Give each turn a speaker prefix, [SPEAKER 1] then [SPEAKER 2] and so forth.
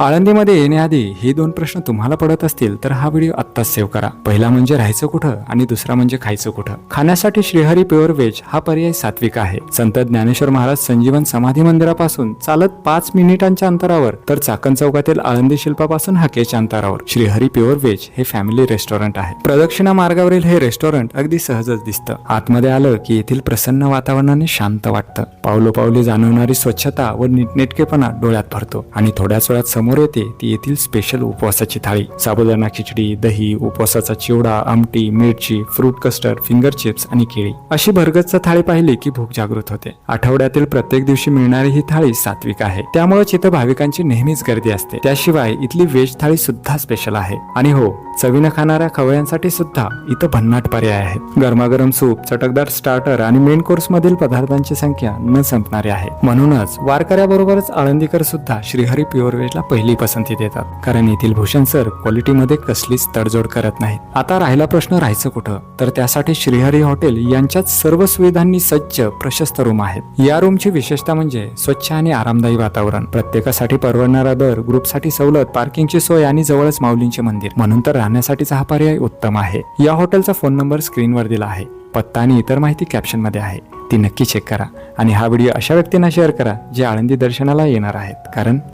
[SPEAKER 1] आळंदीमध्ये येण्याआधी हे दोन प्रश्न तुम्हाला पडत असतील तर हा व्हिडिओ आत्ताच सेव्ह करा. पहिला म्हणजे राहायचं कुठं आणि दुसरा म्हणजे खायचं कुठं. खाण्यासाठी श्रीहरी प्युअर व्हेज हा पर्याय सात्विक आहे. संत ज्ञानेश्वर महाराज संजीवन समाधी मंदिरापासून चालत पाच मिनिटांच्या अंतरावर तर चाकण चौकातील आळंदी शिल्पापासून हाकेच्या अंतरावर. श्रीहरी प्युअर व्हेज हे फॅमिली रेस्टॉरंट आहे. प्रदक्षिणा मार्गावरील हे रेस्टॉरंट अगदी सहजच दिसतं. आतमध्ये आलं की येथील प्रसन्न वातावरणाने शांत वाटतं. पावलोपावली जाणवणारी स्वच्छता व नीटनेटकेपणा डोळ्यात भरतो आणि थोड्याच वेळात समोर येते ती येथील स्पेशल उपवासाची थाळी. साबुदाणा खिचडी दही उपवासाचा चिवडा आमटी मिरची फ्रूट कस्टर्ड फिंगर चिप्स आणि केळी. अशी भरगतचा थाळी पाहिली की भूक जागृत होते. आठवड्यातील प्रत्येक दिवशी मिळणारी ही थाळी सात्विक आहे. त्यामुळे इथं भाविकांची नेहमीच गर्दी असते. त्याशिवाय इथली व्हेज थाळी सुद्धा स्पेशल आहे. आणि हो चवीनं खाणाऱ्या खवयांसाठी सुद्धा इथं भन्नाट पर्याय आहेत. गरमागरम सूप चटकदार स्टार्टर आणि मेन कोर्स मधील पदार्थांची संख्या न संपणारी आहे. म्हणूनच वारकऱ्याबरोबरच आळंदीकर सुद्धा श्रीहरी प्युअर व्हेजला पहिली पसंती देतात. कारण येथील भूषण सर क्वालिटीमध्ये कसलीच तडजोड करत नाहीत. आता राहिला प्रश्न राहायचं कुठं? तर त्यासाठी श्रीहरी हॉटेल यांच्यात सर्व सुविधांनी सज्ज प्रशस्त रूम आहेत. या रूमची विशेषता म्हणजे स्वच्छ आणि आरामदायी वातावरण. प्रत्येकासाठी परवडणारा दर ग्रुपसाठी सवलत पार्किंगची सोय आणि जवळच माऊलींचे मंदिर. म्हणून तर राहण्यासाठीचा हा पर्याय उत्तम आहे. या हॉटेलचा फोन नंबर स्क्रीनवर दिला आहे. पत्ता आणि इतर माहिती कॅप्शनमध्ये आहे. ती नक्की चेक करा आणि हा व्हिडिओ अशा व्यक्तींना शेअर करा जे आळंदी दर्शनाला येणार आहेत. कारण